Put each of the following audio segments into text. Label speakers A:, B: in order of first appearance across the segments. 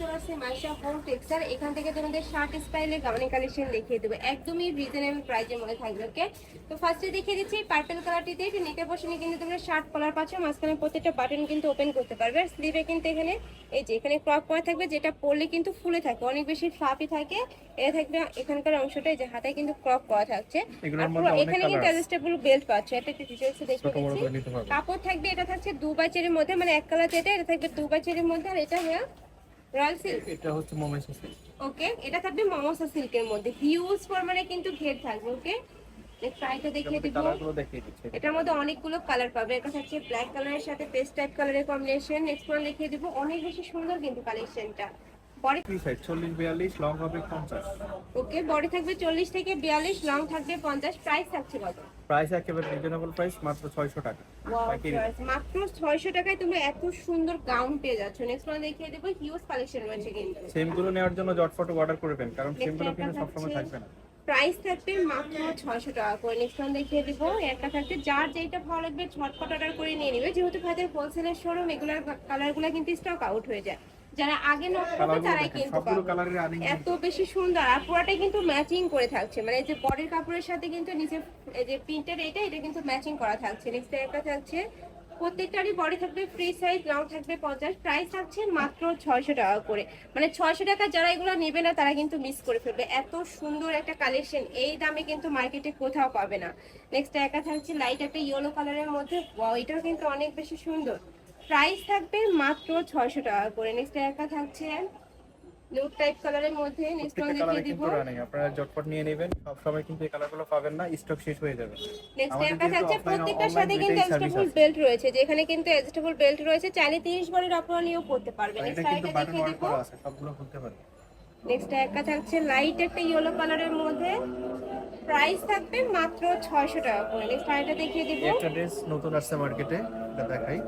A: চলে আসছে Maisha home texture. এখান থেকে তোমাদের শার্ট স্টাইলের গাউনি কালেকশন দেখিয়ে দেবো। একদমই রিজনেবল প্রাইজের মধ্যে থাকবে ওকে তো ফার্স্টে দেখিয়ে দিচ্ছি পার্পল কালারটিতে একটু নেকের পশনে কিন্তু তোমরা শার্ট কলার পাচ্ছ। মাঝখানে প্রত্যেকটা বাটন কিন্তু ওপেন করতে পারবে। আর স্লিভে কিন্তু এখানে এই যে এখানে ক্রপ করা থাকবে যেটা পরলে কিন্তু ফুলে থাকে অনেক বেশি ফ্লাফি থাকে। এটা থাকবে এখানকার অংশটা যে হাতে কিন্তু ক্রপ করা থাকছে। এখানে কিন্তু অ্যাডজাস্টেবল বেল্ট পাচ্ছ। এটা একটু দেখে কাপড় থাকবে এটা থাকছে দু বাই মধ্যে মানে এক কালার যেটা এটা থাকবে দু বাই মধ্যে। আর এটা হ্যাঁ রয়্যাল সিল্ক
B: এটা হচ্ছে মোমেন্টস আছে
A: ওকে এটা থাকবে মমসা সিল্কের মধ্যে। হিউজ পরিমাণে কিন্তু ঘের থাকবে ওকে ট্রাইটা দেখিয়ে দিব। এটার মধ্যে অনেকগুলো কালার পাবে। এটা ব্ল্যাক কালারের সাথে পেস্ট টাইপ কালারের কম্বিনেশন নেক্সট ওয়ান দেখিয়ে দিব। অনেক বেশি সুন্দর কিন্তু কালেকশনটা বডি
B: সাইজ চল্লিশ লং হবে
A: ওকে বডি থাকবে চল্লিশ থেকে বিয়াল্লিশ লং থাকবে পঞ্চাশ। প্রাইস থাকছে কত?
B: প্রাইস একেবারে রিজনেবল প্রাইস মাত্র ছয়শো টাকা। পাইকারি
A: Wow, মাত্র ছয়শো টাকায় তোমরা এত সুন্দর গাউন পেয়ে যাচ্ছ। নেক্সট ওয়ান দেখিয়ে দেবো হিউজ কালেকশন রয়েছে কিন্তু।
B: সেমগুলো নেওয়ার জন্য জটফট অর্ডার করবেন কারণ
A: সেমগুলো
B: কিন্তু সবসময়। থাকবে না।
A: প্রাইস থাকবে মাত্র ছয়শো টাকা করে। নেক্সট ওয়ান দেখিয়ে দিব একটা থাকবে যার যেটা ভালো লাগবে ঝটপট অর্ডার করে নিয়ে নিবে। যেহেতু ভাইদের হোলসেলের শোরুম এগুলোর কালারগুলো কিন্তু স্টক আউট হয়ে যায়। যারা আগে নোট করবে তারাই কিন্তু এত বেশি সুন্দর আর পুরোটাই কিন্তু ম্যাচিং করে থাকছে। মানে এই যে বডির কাপড়ের সাথে কিন্তু নিচে এই যে প্রিন্টের এটা এটা কিন্তু ম্যাচিং করা থাকছে। নেক্সট একটা থাকছে প্রত্যেকটারই বডি থাকবে ফ্রি সাইজ লং থাকবে পঞ্চাশ। প্রাইস থাকছে মাত্র ছয়শো টাকা করে। মানে ছয়শো টাকা যারা এগুলো নেবে না তারা কিন্তু মিস করে ফেলবে। এত সুন্দর একটা কালেকশন এই দামে কিন্তু মার্কেটে কোথাও পাবে না। নেক্সট একা থাকছে লাইট একটা ইয়েলো কালারের মধ্যে। এটাও কিন্তু অনেক বেশি সুন্দর। প্রাইস থাকবে মাত্র ছয়শো টাকা করে। নেক্সট একা থাকছে লুক টাইপ কালারের মধ্যে নেক্সট ওয়ান দেখিয়ে দিব।
B: কিন্তু আপনারা নিয়ে নেবেন সব সময় কিন্তু এই কালারগুলো পাবেন না স্টক শেষ হয়ে যাবে।
A: নেক্সট একটা থাকছে প্রত্যেকটার সাথে কিন্তু অ্যাডজাস্টেবল বেল্ট রয়েছে যেখানে কিন্তু অ্যাডজাস্টেবল বেল্ট রয়েছে চাইলে 30 বডির আপনারা নিয়েও পড়তে পারবেন। নেক্সট দেখিয়ে দিব।
B: সবগুলো
A: নেক্সট একটা থাকছে লাইট একটা ইয়েলো কালারের মধ্যে। প্রাইস থাকবে মাত্র 600 টাকা করে। নেক্সট দেখিয়ে দিব।
B: একটা ড্রেস নতুন আসছে মার্কেটে এটা দেখাই।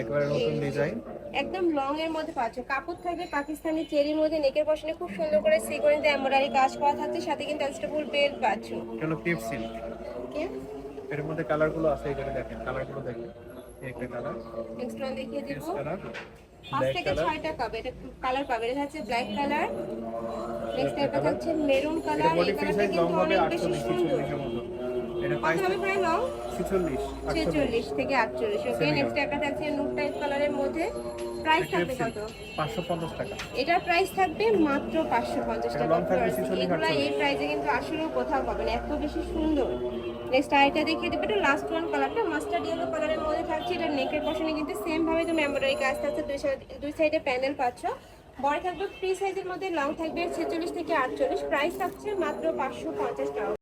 B: একবারে নতুন ডিজাইন
A: একদম লং এর মধ্যে পাচ্ছ। কাপড় থাকবে পাকিস্তানি চেরির মধ্যে নেকের পশনে খুব সুন্দর করে সিকোয়েন্সে এমব্রয়ডারি কাজ করা থাকছে সাথে কিন্তু অ্যাডজাস্টেবল বেল্ট পাচ্ছ।
B: এটা হলো পেপ সিল্ক এর মধ্যে কালারগুলো আছে এখানে দেখেন কালারগুলো দেখেন। একটা কালার
A: নেক্সট ওয়ান দেখিয়ে দিব।
B: কালার
A: পাঁচ থেকে
B: কালার
A: ছয়টা পাবে এটা কালার পাবে। এটা হচ্ছে ব্ল্যাক কালার নেক্সট একটা থাকছে মেরুন কালার এই কালারটা কিন্তু অনেক বেশি সুন্দর
B: 46 এর মতো। এটা
A: কত প্রায় লং
B: 46 48
A: ছেচল্লিশ থেকে আটচল্লিশ ওকে নেক্সট একটা থাকছে নুট টাইপ কালারের মধ্যে। প্রাইস থাকবে কত?
B: 550 টাকা।
A: এটার প্রাইস থাকবে মাত্র পাঁচশো পঞ্চাশ
B: এটা
A: টাকা
B: long থাকবে
A: Plus
B: 46
A: এগুলা এই প্রাইসে কিন্তু আসলেও কোথাও পাবেন এত বেশি সুন্দর। নেক্সট আরেকটা দেখিয়ে দেবো এটা লাস্ট ওয়ান কালারটা মাস্টার্ড ইয়েলো কালারের মধ্যে থাকছে। এটা নেকের পশনে কিন্তু সেম ভাবে তুমি এমব্রয়ডারি কাজ থাকছে দুই সাইড দুই সাইডে প্যানেল পাচ্ছ। বড় থাকবে ফ্রি সাইজের মধ্যে লং থাকবে ছেচল্লিশ থেকে আটচল্লিশ। প্রাইস থাকছে মাত্র পাঁচশো পঞ্চাশ টাকা।